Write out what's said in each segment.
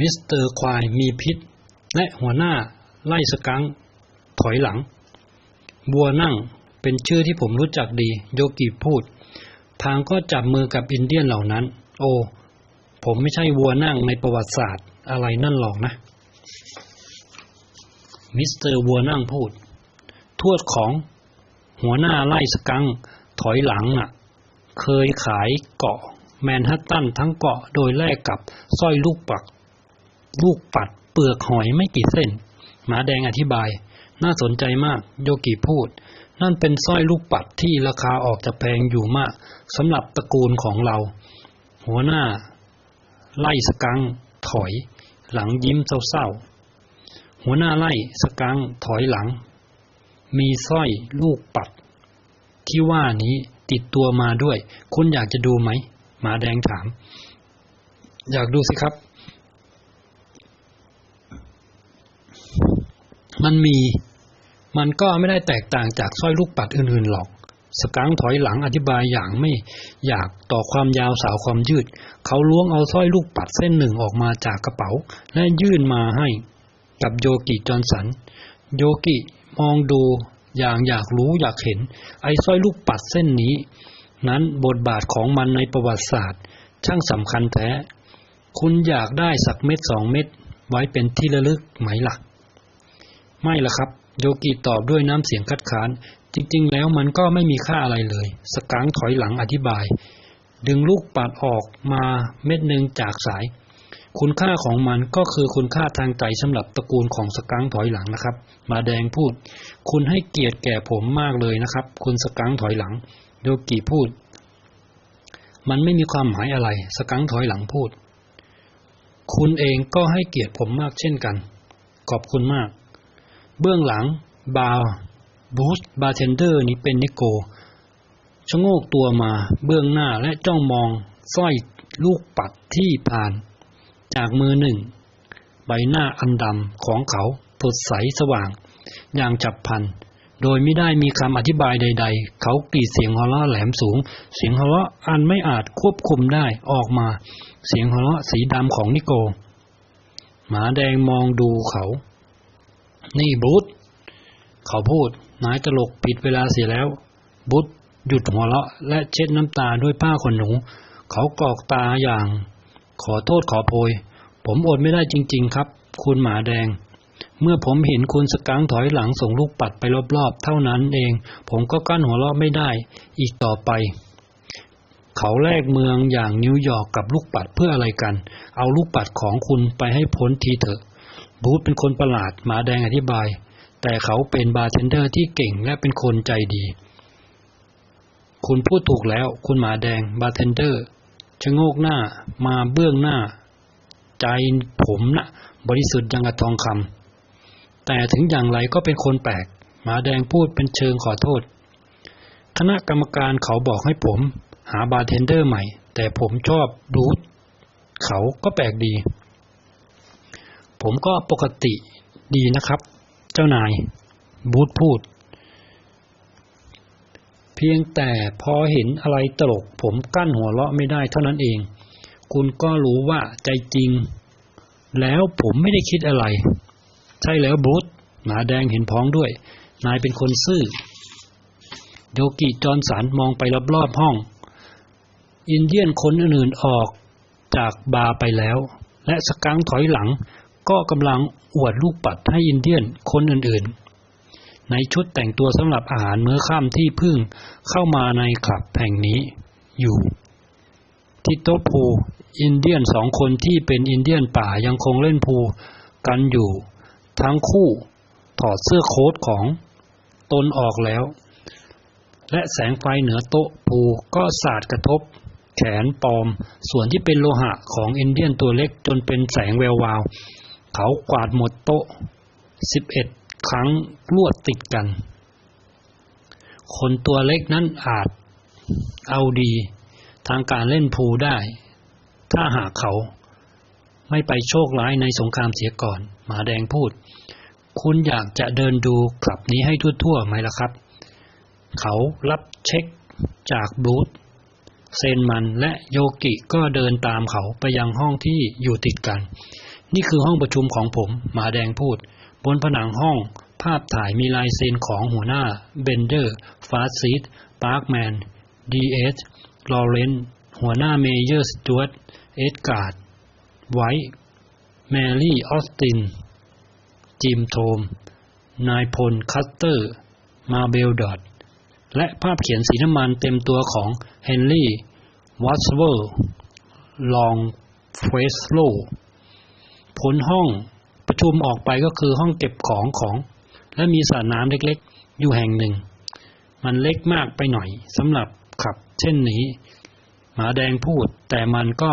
มิสเตอร์ควายมีพิษ และหัวหน้าไล่สกังถอยหลัง บัวนั่งเป็นชื่อที่ผมรู้จักดี โยกิพูดทางก็จับมือกับอินเดียนเหล่านั้น โอ้ ผมไม่ใช่วัวนั่งในประวัติศาสตร์อะไรนั่นหรอกนะ มิสเตอร์วัวนั่งพูด ทวดของหัวหน้าไล่สกังถอยหลังอะ เคยขายเกาะแมนฮัตตันทั้งเกาะโดยแลกกับสร้อยลูกปัก ลูกปัดเปลือกหอยไม่กี่เส้น หมาแดงอธิบาย น่าสนใจมาก โยกิพูด นั่นเป็นสร้อยลูกปัดที่ราคาออกจะแพงอยู่มากสำหรับตระกูลของเรา หัวหน้า ไล่สกังถอย หลังยิ้มเศร้าๆ หัวหน้าไล่สกังถอยหลัง มีสร้อยลูกปัด ที่ว่านี้ติดตัวมาด้วย คุณอยากจะดูไหมหมาแดงถาม อยากดูสิครับ มันมี มันก็ไม่ได้แตกต่างจากสร้อยลูกปัดอื่นๆหรอก สกังถอยหลังอธิบายอย่างไม่อยากต่อความยาวสาวความยืด เขาล้วงเอาสร้อยลูกปัดเส้นหนึ่งออกมาจากกระเป๋า และยื่นมาให้กับโยกิจอนสัน โยกิมองดูอย่างอยากรู้อยากเห็น ไอ้สร้อยลูกปัดเส้นนี้ นั้นบทบาทของมันในประวัติศาสตร์ ช่างสำคัญแท้ คุณอยากได้สักเม็ดสองเม็ดไว้เป็นที่ระลึกไหมล่ะ ไม่ละครับ โยกิตอบด้วยน้ำเสียงคัดค้าน จริง ๆ แล้วมันก็ไม่มีค่าอะไรเลย สกังถอยหลังอธิบาย ดึงลูกปัดออกมาเม็ดหนึ่งจากสาย คุณค่าของมันก็คือคุณค่าทางใจสำหรับตระกูลของสกังถอยหลังนะครับ มาแดงพูด คุณให้เกียรติแก่ผมมากเลยนะครับ คุณสกังถอยหลัง โยกิพูด มันไม่มีความหมายอะไร สกังถอยหลังพูด คุณเองก็ให้เกียรติผมมากเช่นกัน ขอบคุณมาก เบื้องหลัง บาร์บูสบาร์เทนเดอร์นี้เป็นนิโกชะโงกตัวมาเบื้องหน้าและจ้องมองสร้อยลูกปัดที่ผ่าน จากมือหนึ่ง ใบหน้าอันดำของเขาสดใสสว่าง อย่างจับพัน โดยไม่ได้มีคำอธิบายใด ๆ เขากรีดเสียงหัวเราแหลมสูง เสียงหัวเราอันไม่อาจควบคุมได้ออกมา เสียงหัวเราสีดำของนิโก หมาแดงมองดูเขา นี่บูธเขาพูดนายตลกผิดเวลาเสียแล้วบุตรหยุดหัวเราะและเช็ดน้ำตาด้วยผ้าขนหนู เขากอกตาอย่าง ขอโทษขอโพย ผมอดไม่ได้จริง ๆ ครับ คุณหมาแดง เมื่อผมเห็นคุณสกังถอยหลังส่งลูกปัดไปรอบๆ เท่านั้นเอง ผมก็กั้นหัวเราะไม่ได้อีกต่อไปเขาแลกเมืองอย่างนิวยอร์กกับลูกปัดเพื่ออะไรกัน เอาลูกปัดของคุณไปให้พ้นทีเถอะ บูธเป็นคนประหลาดหมาแดงอธิบาย แต่เขาเป็นบาร์เทนเดอร์ที่เก่งและเป็นคนใจดี คุณพูดถูกแล้ว คุณหมาแดงบาร์เทนเดอร์ชะโงกหน้ามาเบื้องหน้า ใจผมนะ่ะ บริสุทธิ์ยังกับทองคำแต่ถึงอย่างไรก็เป็นคนแปลก หมาแดงพูดเป็นเชิงขอโทษ คณะกรรมการเขาบอกให้ผม หาบาร์เทนเดอร์ใหม่ แต่ผมชอบรูทเขาก็แปลกดี ผมก็ปกติดีนะครับ เจ้านาย บูธพูด เพียงแต่พอเห็นอะไรตลก ผมกั้นหัวเราะไม่ได้เท่านั้นเอง คุณก็รู้ว่าใจจริง แล้วผมไม่ได้คิดอะไร ใช่แล้วบูธหมาแดงเห็นพ้องด้วย นายเป็นคนซื่อ โยกิจอร์นสันมองไปรอบๆห้อง อินเดียนคนอื่นๆออกจากบาร์ไปแล้ว และสกังถอยหลัง ก็กำลังอวดลูกปัดให้อินเดียนคนอื่นๆ ในชุดแต่งตัวสำหรับอาหารมื้อค่ำที่พิ่งเข้ามาในคลับแห่งนี้อยู่ ที่โต๊ะพูอินเดียนสองคนที่เป็นอินเดียนป่ายังคงเล่นพูกันอยู่ ทั้งคู่ถอดเสื้อโค้ทของตนออกแล้ว และแสงไฟเหนือโต๊ะพูก็สาดกระทบแขนปลอม ส่วนที่เป็นโลหะของอินเดียนตัวเล็กจนเป็นแสงแวววาว เขากวาดหมดโต๊ะสิบเอ็ดครั้งรวดติดกัน คนตัวเล็กนั้นอาจเอาดีทางการเล่นพูได้ ถ้าหากเขาไม่ไปโชคร้ายในสงครามเสียก่อน หมาแดงพูด คุณอยากจะเดินดูคลับนี้ให้ทั่วๆไหมล่ะครับ เขารับเช็คจากบูธเซนมันและโยกิก็เดินตามเขาไปยังห้องที่อยู่ติดกัน นี่คือห้องประชุมของผมหมาแดงพูด บนผนังห้อง ภาพถ่ายมีลายเซ็นของหัวหน้า เบนเดอร์ ฟาสซีดปาร์คแมน ดีเอสลอเรนหัวหน้าเมเยอร์สจวตเอ็ดการ์ด ไวท์แมรี่ ออสติน จิมโทม นายพล คัสเตอร์ มาเบลดอดและภาพเขียนสีน้ำมันเต็มตัวของเฮนรี่ วัตเวอร์ ลองเฟสโล พ้นห้องประชุมออกไปก็คือห้องเก็บของของ และมีสระน้ำเล็กๆ อยู่แห่งหนึ่ง มันเล็กมากไปหน่อยสำหรับขับ เช่นนี้ หมาแดงพูด แต่มันก็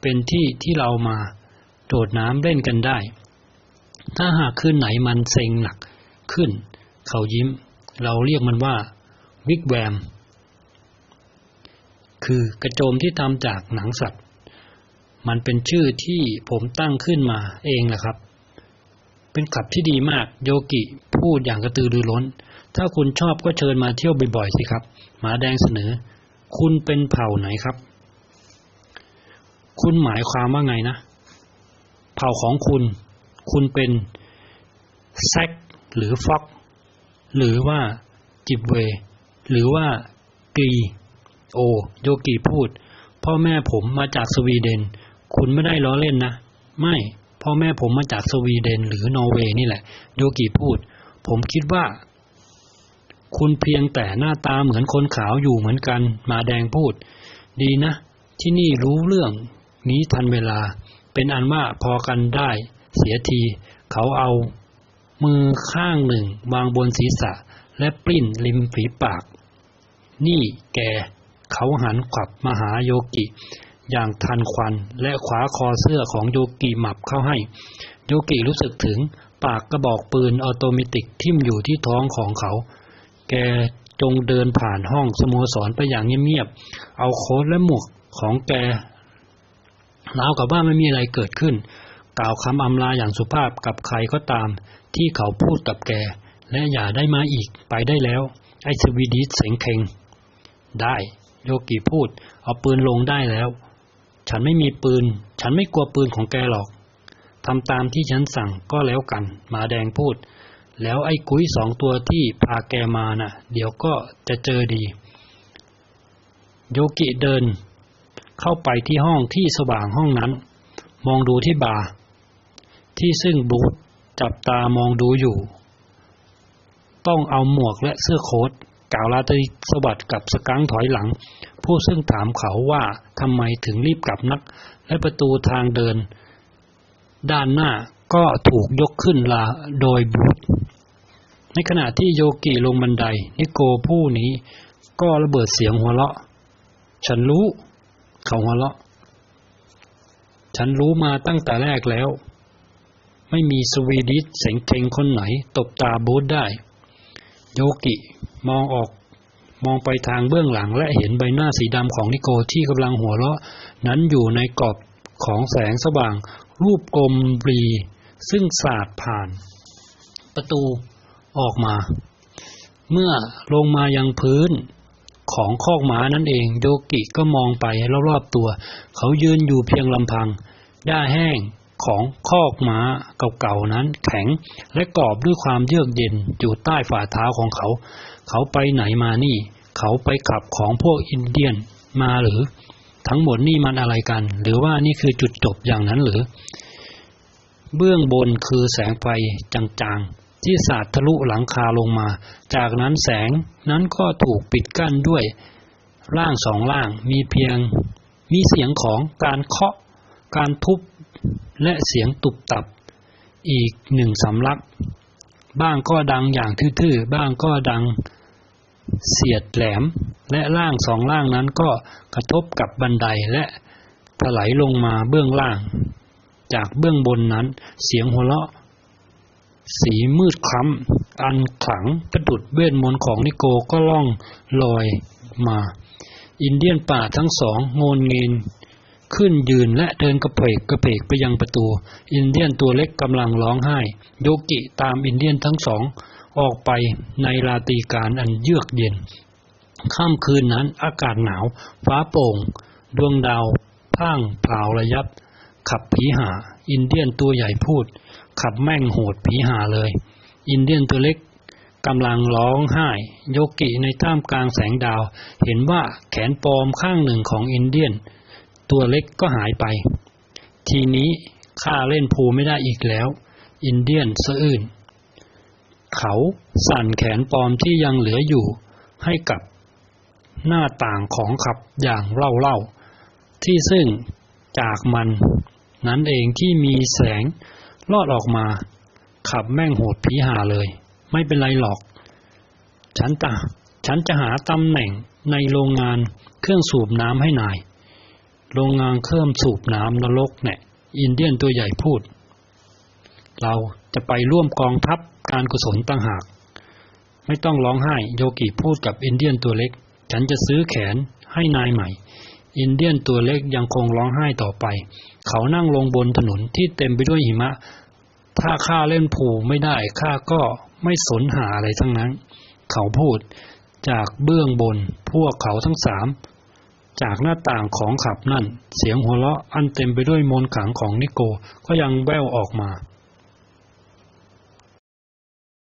เป็นที่ที่เรามาโดดน้ำเล่นกันได้ ถ้าหากคืนไหนมันเซ็งหนักขึ้น เขายิ้ม เราเรียกมันว่า วิกแวม คือกระโจมที่ทำจากหนังสัตว์ มันเป็นชื่อที่ผมตั้งขึ้นมาเองแหละครับ เป็นขับที่ดีมาก โยกิพูดอย่างกระตือรือร้น ถ้าคุณชอบก็เชิญมาเที่ยวบ่อยๆสิครับ หมาแดงเสนอ คุณเป็นเผ่าไหนครับ คุณหมายความว่าไงนะ เผ่าของคุณ คุณเป็นแซกหรือฟ็อกหรือว่าจิบเว หรือว่ากรี โอ โยกิพูด พ่อแม่ผมมาจากสวีเดน คุณไม่ได้ล้อเล่นนะ ไม่พ่อแม่ผมมาจากสวีเดนหรือนอร์เวย์นี่แหละ โยกิพูด ผมคิดว่า คุณเพียงแต่หน้าตาเหมือนคนขาวอยู่เหมือนกัน มาแดงพูด ดีนะ ที่นี่รู้เรื่อง นี้ทันเวลา เป็นอันว่าพอกันได้ เสียที เขาเอา มือข้างหนึ่งวางบนศีรษะ และปลิ้นริมฝีปาก นี่แก เขาหันขวับมาหาโยกิ อย่างทันควันและขวาคอเสื้อของโยกิหมับเข้าให้ โยกิรู้สึกถึงปากกระบอกปืนออโตเมติกทิ่มอยู่ที่ท้องของเขา แกจงเดินผ่านห้องสโมสรไปอย่างเงียบๆ เอาโค้ทและหมวกของแกราวกับว่าไม่มีอะไรเกิดขึ้น กล่าวคำอำลาอย่างสุภาพกับใครก็ตาม ที่เขาพูดกับแก และอย่าได้มาอีกไปได้แล้ว ไอ้สวีดิสเสงเคงได้ โยกิพูด เอาปืนลงได้แล้ว ฉันไม่มีปืน ฉันไม่กลัวปืนของแกหรอกทำตามที่ฉันสั่งก็แล้วกัน หมาแดงพูด แล้วไอ้กุ้ยสองตัวที่พาแกมาน่ะ เดี๋ยวก็จะเจอดี โยกิเดิน เข้าไปที่ห้องที่สว่างห้องนั้น มองดูที่บาร์ที่ซึ่งบูธจับตามองดูอยู่ ต้องเอาหมวกและเสื้อโค้ทกล่าวลาตรีสวัสดิ์กับสกังถอยหลัง ผู้ซึ่งถามเขาว่าทำไมถึงรีบกลับนัก และประตูทางเดิน ด้านหน้าก็ถูกยกขึ้นลาโดยบูธในขณะที่โยกิลงบันได นิโกผู้นี้ก็ระเบิดเสียงหัวเราะ ฉันรู้ เขาหัวเราะ ฉันรู้มาตั้งแต่แรกแล้ว ไม่มีสวีดิชเสงเทงคนไหน ตบตาบูธได้ โยกิมองออก มองไปทางเบื้องหลังและเห็นใบหน้าสีดำของนิโกที่กำลังหัวเราะ นั้นอยู่ในกรอบของแสงสว่าง รูปกลมรี ซึ่งสาดผ่าน ประตูออกมา เมื่อลงมายังพื้นของคอกหมานั่นเองโยกิก็มองไปรอบๆตัว เขายืนอยู่เพียงลำพังหญ้าแห้ง ของคอกม้าเก่าๆนั้นแข็งและกรอบด้วยความเยือกเย็นอยู่ใต้ฝ่าเท้าของเขา เขาไปไหนมานี่ เขาไปขับของพวกอินเดียนมาหรือ ทั้งหมดนี่มันอะไรกัน หรือว่านี่คือจุดจบอย่างนั้นหรือ เบื้องบนคือแสงไฟจางๆ ที่สาดทะลุหลังคาลงมา จากนั้นแสงนั้นก็ถูกปิดกั้นด้วย ร่างสองร่างมีเพียงมีเสียงของการเคาะการทุบ และเสียงตุบตับ อีกหนึ่งสำลัก บ้างก็ดังอย่างทื่อๆ บ้างก็ดังเสียดแหลม และล่างสองล่างนั้นก็กระทบกับบันไดและถลายลงมาเบื้องล่าง จากเบื้องบนนั้นเสียงหัวเราะ สีมืดคล้ำ อันขลังประดุดเวทมนต์ของนิโกก็ล่องลอยมา อินเดียนป่าทั้งสองโงนเงิน ขึ้นยืนและเดินกระเพกกระเพกไปยังประตู อินเดียนตัวเล็กกำลังร้องไห้ โยกิตามอินเดียนทั้งสอง ออกไปในราตรีการอันเยือกเย็นค่ำคืนนั้นอากาศหนาว ฟ้าโปร่ง ดวงดาวพ่างเปล่าระยับ ขับผีหา อินเดียนตัวใหญ่พูด ขับแม่งโหดผีหาเลย อินเดียนตัวเล็กกำลังร้องไห้ โยกิในท่ามกลางแสงดาว เห็นว่าแขนปลอมข้างหนึ่งของอินเดียน ตัวเล็กก็หายไป ทีนี้ข้าเล่นพูไม่ได้อีกแล้ว อินเดียนสะอื้นเขาสั่นแขนปลอมที่ยังเหลืออยู่ให้กับหน้าต่างของขับอย่างเล่าๆ ที่ซึ่งจากมันนั้นเองที่มีแสงลอดออกมา ขับแม่งโหดผีหาเลย ไม่เป็นไรหรอก ฉันตะฉันจะหาตำแหน่งในโรงงานเครื่องสูบน้ำให้นาย โรงงานเครื่องสูบน้ำนรกเนี่ย อินเดียนตัวใหญ่พูด เราจะไปร่วมกองทัพการกุศลต่างหาก ไม่ต้องร้องไห้โยกิพูดกับอินเดียนตัวเล็ก ฉันจะซื้อแขนให้นายใหม่ อินเดียนตัวเล็กยังคงร้องไห้ต่อไป เขานั่งลงบนถนนที่เต็มไปด้วยหิมะ ถ้าข้าเล่นผูไม่ได้ข้าก็ไม่สนหาอะไรทั้งนั้น เขาพูดจากเบื้องบนพวกเขาทั้งสาม จากหน้าต่างของขับนั่น เสียงหัวเราะอันเต็มไปด้วยมนต์ขลังของนิโกก็ยังแว่วออกมา